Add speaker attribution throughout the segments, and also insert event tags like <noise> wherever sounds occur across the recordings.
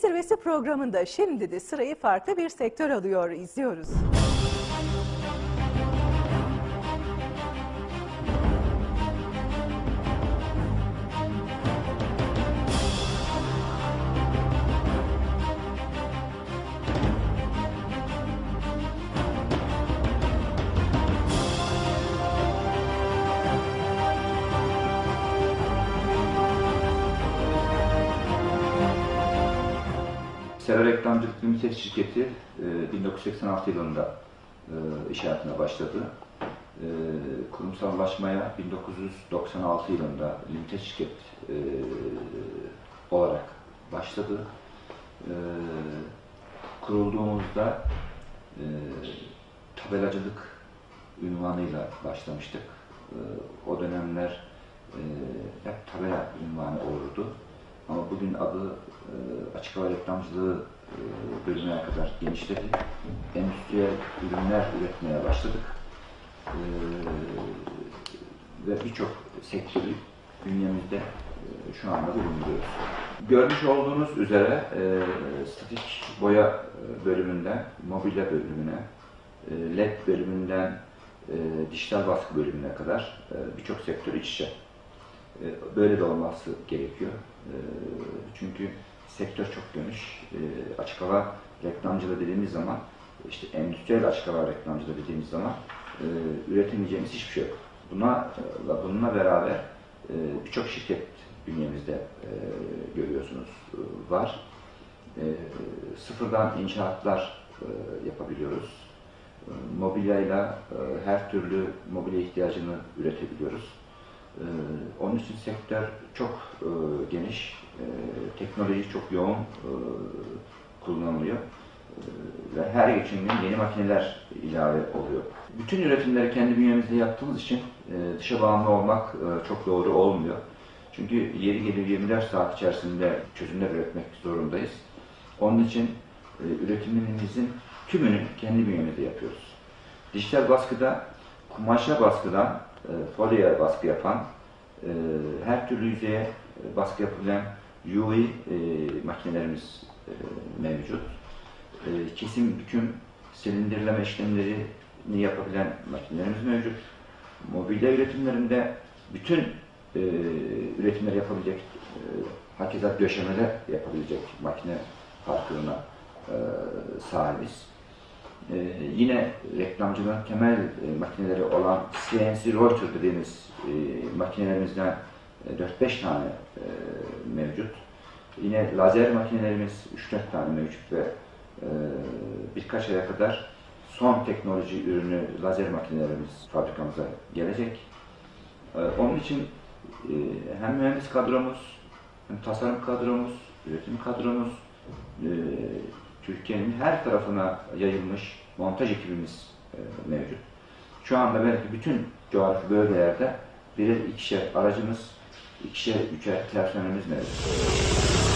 Speaker 1: Zirvesi programında şimdi de sırayı farklı bir sektör alıyor, izliyoruz.
Speaker 2: Sera Reklamcılık Limited şirketi e, 1986 yılında e, iş hayatına başladı. E, Kurumsallaşmaya 1996 yılında Limited şirket e, olarak başladı. E, Kurulduğumuzda e, tabelacılık ünvanıyla başlamıştık. E, O dönemler e, hep tabela ünvanı olurdu. Ama bugün adı e, açık hava reklamcılığı e, bölümüne kadar genişledi. Endüstriyel ürünler üretmeye başladık. E, ve birçok sektörü bünyemizde e, şu anda bulunduruyoruz. Görmüş olduğunuz üzere e, statik boya e, bölümünden mobilya bölümüne, e, LED bölümünden e, dijital baskı bölümüne kadar e, birçok sektör iç içe. E, Böyle de olması gerekiyor. E, Çünkü sektör çok geniş. E, Açık hava reklamcılığı dediğimiz zaman, işte endüstriyel açık hava reklamcılığı dediğimiz zaman üretemeyeceğimiz hiçbir şey yok. Buna bununla beraber birçok şirket bünyemizde görüyorsunuz var. Sıfırdan inşaatlar yapabiliyoruz. Mobilyayla her türlü mobilya ihtiyacını üretebiliyoruz. Ee, Onun için sektör çok e, geniş, e, teknoloji çok yoğun e, kullanılıyor E, ve her geçen gün yeni makineler ilave oluyor. Bütün üretimleri kendi bünyemizde yaptığımız için e, dışa bağımlı olmak çok doğru olmuyor. Çünkü yeri gelir 24 saat içerisinde çözümler üretmek zorundayız. Onun için üretimimizin tümünü kendi bünyemizde yapıyoruz. Dijital baskıda kumaşa baskıdan e, folyoya baskı yapan, e, her türlü yüzeye e, baskı yapabilen UV e, makinelerimiz e, mevcut. E, kesim, büküm, silindirleme işlemlerini yapabilen makinelerimiz mevcut. Mobilya üretimlerinde bütün e, üretimleri yapabilecek, e, hakeza döşemeler yapabilecek makine parkına e, sahibiz. Ee, yine reklamcılığın temel e, makineleri olan CNC Reuter dediğimiz e, makinelerimizden e, 4-5 tane e, mevcut. Yine lazer makinelerimiz 3-4 tane mevcut ve e, birkaç aya kadar son teknoloji ürünü lazer makinelerimiz fabrikamıza gelecek. E, onun için e, hem mühendis kadromuz, hem tasarım kadromuz, üretim kadromuz, e, Türkiye'nin her tarafına yayılmış montaj ekibimiz e, mevcut. Şu anda belki bütün coğrafi bölgelerde birer ikişer aracımız, ikişer üçer personelimiz mevcut.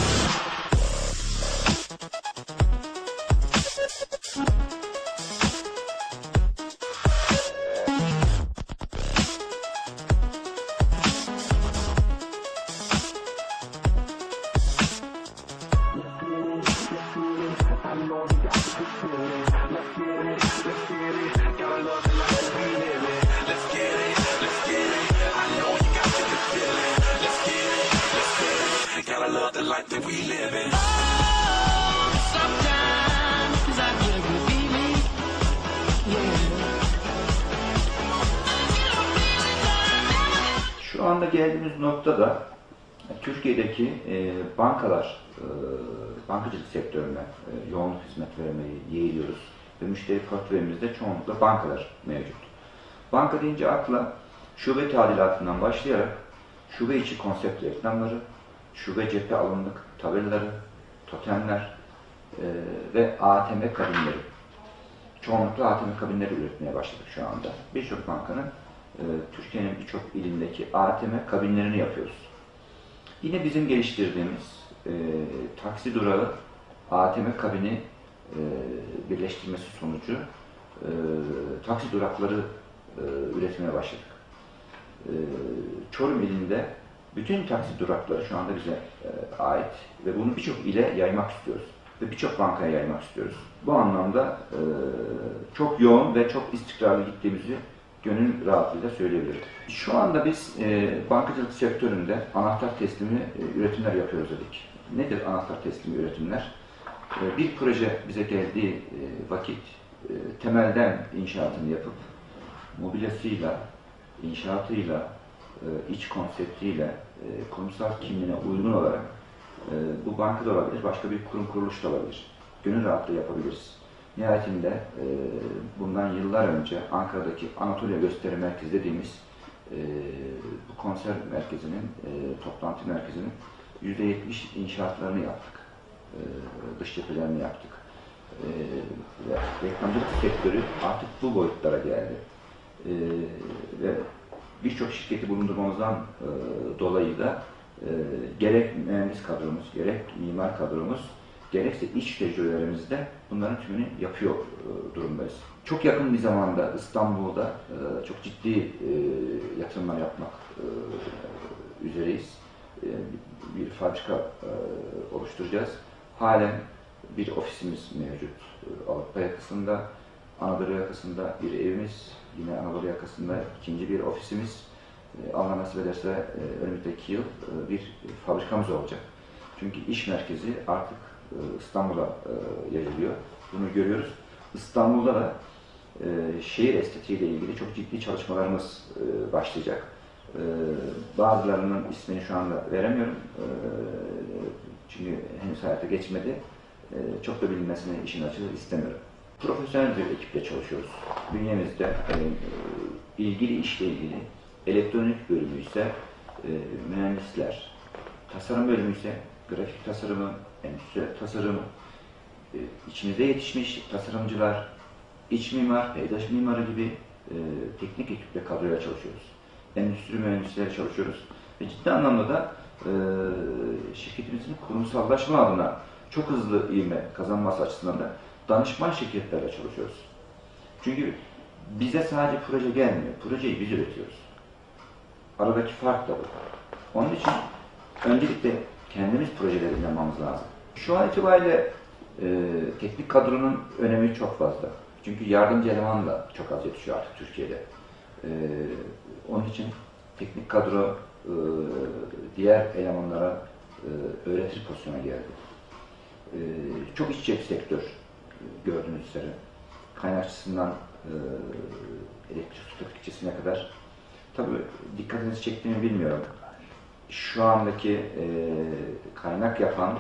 Speaker 2: Şu anda geldiğimiz noktada Türkiye'deki e, bankalar, e, bankacılık sektörüne e, yoğun hizmet vermeyi yeğliyoruz. Ve müşteri portföyümüzde çoğunlukla bankalar mevcut. Banka deyince akla şube tadilatından başlayarak şube içi konsept reklamları, şube cephe alımlık tabelaları, totemler e, ve ATM kabinleri. Çoğunlukla ATM kabinleri üretmeye başladık şu anda. Birçok bankanın e, Türkiye'nin birçok ilindeki ATM kabinlerini yapıyoruz. Yine bizim geliştirdiğimiz e, taksi durağı ATM kabini e, birleştirmesi sonucu e, taksi durakları e, üretmeye başladık. E, Çorum ilinde Bütün taksi durakları şu anda bize e, ait ve bunu birçok ile yaymak istiyoruz ve birçok bankaya yaymak istiyoruz. Bu anlamda e, çok yoğun ve çok istikrarlı gittiğimizi gönül rahatlığıyla söyleyebilirim. Şu anda biz e, bankacılık sektöründe anahtar teslimi e, üretimler yapıyoruz dedik. Nedir anahtar teslimi üretimler? E, bir proje bize geldiği e, vakit e, temelden inşaatını yapıp mobilyasıyla, inşaatıyla, e, iç konseptiyle, e, kurumsal kimliğine uygun olarak e, bu banka da olabilir, başka bir kurum kuruluş da olabilir. Gönül rahatlığı yapabiliriz. Nihayetinde e, bundan yıllar önce Ankara'daki Anatolia Gösteri Merkezi dediğimiz e, bu konser merkezinin, e, toplantı merkezinin %70 inşaatlarını yaptık. E, dış cephelerini yaptık. E, ve reklamcılık sektörü artık bu boyutlara geldi. E, ve birçok şirketi bulundurmamızdan e, dolayı da e, gerek mühendis kadromuz, gerek mimar kadromuz, gerekse iç tecrübelerimizde bunların tümünü yapıyor e, durumdayız. Çok yakın bir zamanda İstanbul'da e, çok ciddi e, yatırımlar yapmak üzereyiz. Bir fabrika oluşturacağız. Halen bir ofisimiz mevcut Avrupa yakasında, Anadolu yakasında bir evimiz, yine Anadolu yakasında ikinci bir ofisimiz. Allah nasip ederse önümüzdeki yıl bir fabrikamız olacak. Çünkü iş merkezi artık İstanbul'a e, yayılıyor. Bunu görüyoruz. İstanbul'da da e, şehir estetiğiyle ilgili çok ciddi çalışmalarımız e, başlayacak. E, bazılarının ismini şu anda veremiyorum. E, çünkü henüz hayata geçmedi. E, çok da bilinmesini işin açığı istemiyorum. Profesyonel bir ekiple çalışıyoruz. Bünyemizde e, ilgili işle ilgili elektronik bölümü ise e, mühendisler, tasarım bölümü ise grafik tasarımı, endüstri tasarımı, e, içimizde yetişmiş tasarımcılar, iç mimar, peydaş mimarı gibi e, teknik ekiple kadroyla çalışıyoruz. Endüstri mühendisleri çalışıyoruz. Ve ciddi anlamda da e, şirketimizin kurumsallaşma adına çok hızlı ivme kazanması açısından da danışman şirketlerle çalışıyoruz. Çünkü bize sadece proje gelmiyor. Projeyi biz üretiyoruz. Aradaki fark da bu. Onun için öncelikle kendimiz projeleri yapmamız lazım. Şu an itibariyle e, teknik kadronun önemi çok fazla. Çünkü yardımcı eleman da çok az yetişiyor artık Türkiye'de. E, onun için teknik kadro e, diğer elemanlara e, öğretir pozisyona geldi. E, çok iç içe bir sektör e, gördüğünüz üzere. Kaynakçısından e, elektrik su kadar. Tabii dikkatinizi çektiğimi bilmiyorum. Şu andaki e, kaynak yapan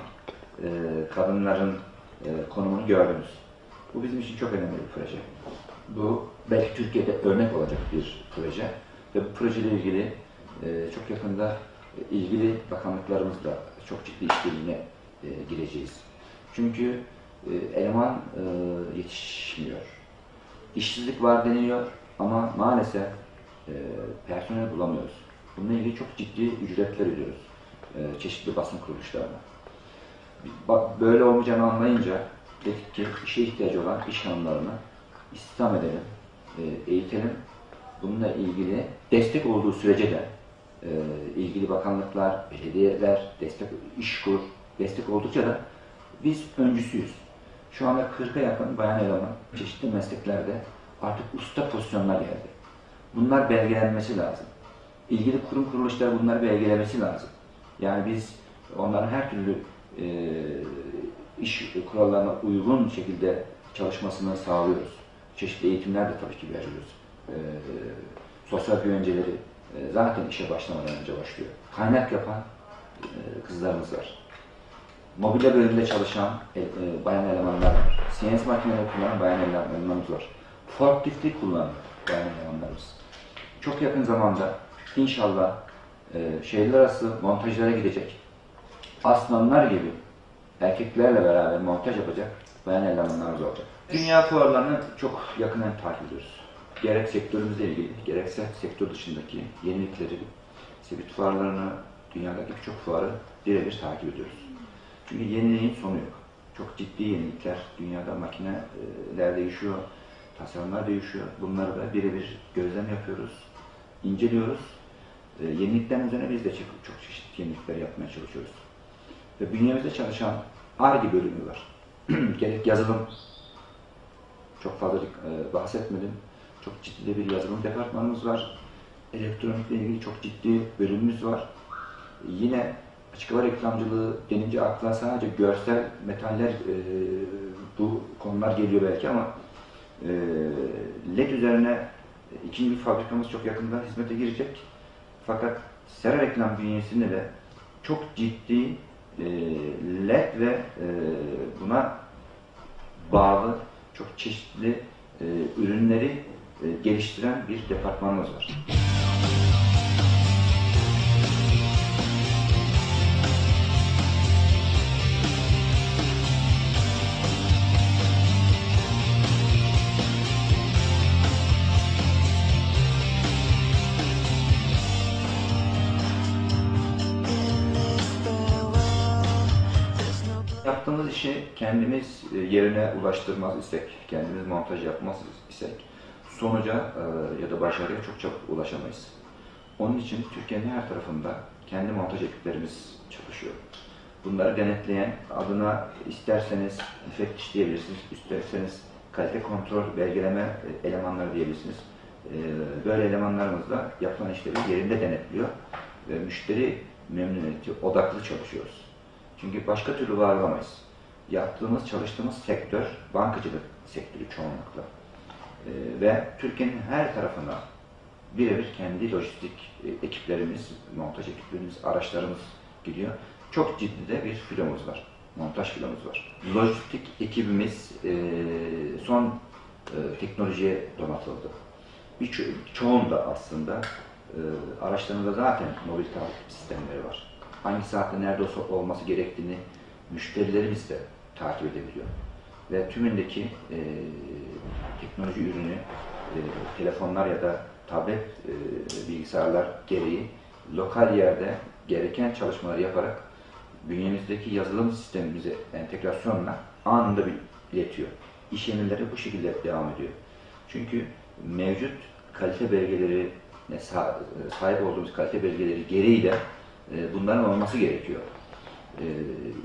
Speaker 2: e, kadınların e, konumunu gördünüz. Bu bizim için çok önemli bir proje. Bu belki Türkiye'de örnek olacak bir proje ve bu projeyle ilgili e, çok yakında e, ilgili bakanlıklarımızla çok ciddi işbirliğine e, gireceğiz. Çünkü e, eleman e, yetişmiyor. İşsizlik var deniliyor ama maalesef e, personel bulamıyoruz. Bununla ilgili çok ciddi ücretler ödüyoruz e, çeşitli basın kuruluşlarına. Böyle olmayacağını anlayınca dedik ki işe ihtiyacı olan iş hanımlarını istihdam edelim, e, eğitelim. Bununla ilgili destek olduğu sürece de e, ilgili bakanlıklar, belediyeler, destek, işkur, destek oldukça da biz öncüsüyüz. Şu anda 40'a yakın bayan eleman çeşitli mesleklerde artık usta pozisyonlar geldi. Bunlar belgelenmesi lazım. İlgili kurum kuruluşlar bunları belgelemesi lazım. Yani biz onların her türlü e, iş kurallarına uygun şekilde çalışmasını sağlıyoruz. Çeşitli eğitimler de tabii ki veriyoruz. E, sosyal güvenceleri e, zaten işe başlamadan önce başlıyor. Kaynak yapan e, kızlarımız var. Mobilya bölümünde çalışan e, e, bayan elemanlar var. CNC makineleri kullanan bayan elemanlarımız var. Forklifti kullanan bayan elemanlarımız. Çok yakın zamanda inşallah e, şehirler arası montajlara gidecek. Aslanlar gibi erkeklerle beraber montaj yapacak bayan elemanlarımız olacak. Dünya fuarlarını çok yakından takip ediyoruz. Gerek sektörümüzle ilgili, gerekse sektör dışındaki yenilikleri, sebit fuarlarını, dünyadaki birçok fuarı birebir takip ediyoruz. Çünkü yeniliğin sonu yok. Çok ciddi yenilikler, dünyada makineler değişiyor, tasarımlar değişiyor. Bunları da birebir gözlem yapıyoruz, inceliyoruz E, yenilikten üzerine biz de çok, çok çeşitli yenilikler yapmaya çalışıyoruz. Ve bünyemizde çalışan ARGE bölümü var. <clears throat> Gerek yazılım, çok fazla e, bahsetmedim. Çok ciddi bir yazılım departmanımız var. Elektronikle ilgili çok ciddi bölümümüz var. Yine açık hava reklamcılığı denince akla sadece görsel metaller e, bu konular geliyor belki ama e, LED üzerine ikinci bir fabrikamız çok yakında hizmete girecek. Fakat sera reklam bünyesinde de çok ciddi e, LED ve e, buna bağlı çok çeşitli e, ürünleri e, geliştiren bir departmanımız var. Kendimiz e, yerine ulaştırmaz isek, kendimiz montaj yapmaz isek sonuca e, ya da başarıya çok çabuk ulaşamayız. Onun için Türkiye'nin her tarafında kendi montaj ekiplerimiz çalışıyor. Bunları denetleyen, adına isterseniz müfettiş diyebilirsiniz, isterseniz kalite kontrol belgeleme e, elemanları diyebilirsiniz. Böyle elemanlarımız da yapılan işleri yerinde denetliyor ve müşteri memnuniyeti odaklı çalışıyoruz. Çünkü başka türlü var olamayız. Yaptığımız, çalıştığımız sektör bankacılık sektörü çoğunlukla. Ee, ve Türkiye'nin her tarafına birebir kendi lojistik e, ekiplerimiz, montaj ekiplerimiz, araçlarımız gidiyor. Çok ciddi de bir filomuz var. Montaj filomuz var. Lojistik ekibimiz e, son e, teknolojiye donatıldı. Bir ço- çoğunda aslında e, araçlarımızda zaten mobil takip sistemleri var. Hangi saatte nerede olması gerektiğini müşterilerimiz de takip edebiliyor. Ve tümündeki e, teknoloji ürünü, e, telefonlar ya da tablet e, bilgisayarlar gereği lokal yerde gereken çalışmaları yaparak bünyemizdeki yazılım sistemimize entegrasyonla anında iletiyor. İş emirleri bu şekilde devam ediyor. Çünkü mevcut kalite belgeleri ne sa- sahip olduğumuz kalite belgeleri gereği de e, bunların olması gerekiyor. E,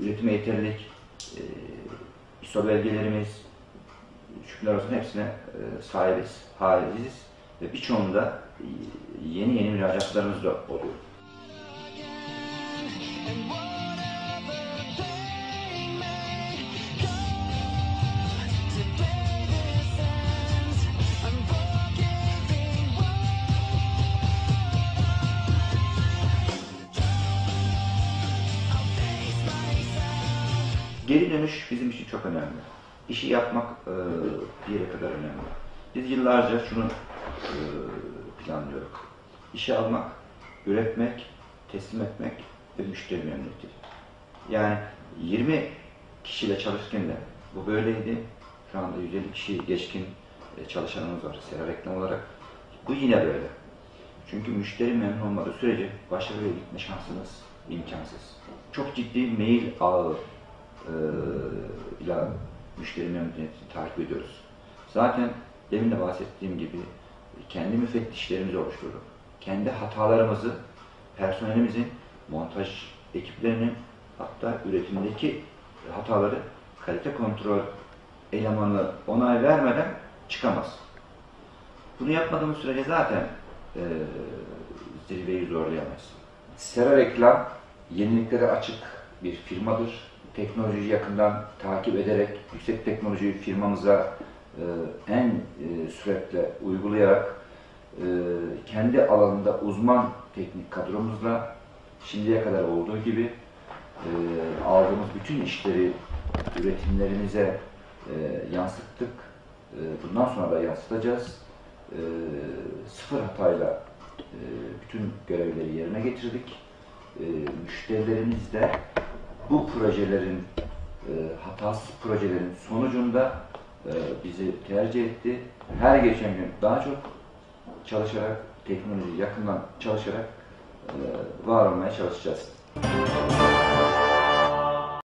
Speaker 2: üretime yeterlilik, e, ISO belgelerimiz, şükürler olsun hepsine e, sahibiz, haliziz ve birçoğunda yeni yeni müracaatlarımız da oluyor. Geri dönüş bizim için çok önemli. İşi yapmak e, bir yere kadar önemli. Biz yıllarca şunu e, planlıyorduk. İşe almak, üretmek, teslim etmek ve müşteri memnuniyeti. Yani 20 kişiyle çalışırken de bu böyleydi. Şu anda 150 kişi geçkin e, çalışanımız var sera reklam olarak. Bu yine böyle. Çünkü müşteri memnun olmadığı sürece başarıya gitme şansınız imkansız. Çok ciddi mail ağı ile müşteri memnuniyetini takip ediyoruz. Zaten demin de bahsettiğim gibi kendi müfettişlerimizi oluşturduk. Kendi hatalarımızı personelimizin, montaj ekiplerinin hatta üretimdeki hataları kalite kontrol elemanı onay vermeden çıkamaz. Bunu yapmadığımız sürece zaten e, zirveyi zorlayamayız. Sera Reklam yeniliklere açık bir firmadır. Teknolojiyi yakından takip ederek yüksek teknoloji firmamıza e, en e, süratle uygulayarak e, kendi alanında uzman teknik kadromuzla şimdiye kadar olduğu gibi e, aldığımız bütün işleri üretimlerimize e, yansıttık. E, bundan sonra da yansıtacağız. E, sıfır hatayla e, bütün görevleri yerine getirdik. E, müşterilerimiz de bu projelerin e, hatasız projelerin sonucunda e, bizi tercih etti. Her geçen gün daha çok çalışarak, teknolojiyi yakından çalışarak e, var olmaya çalışacağız.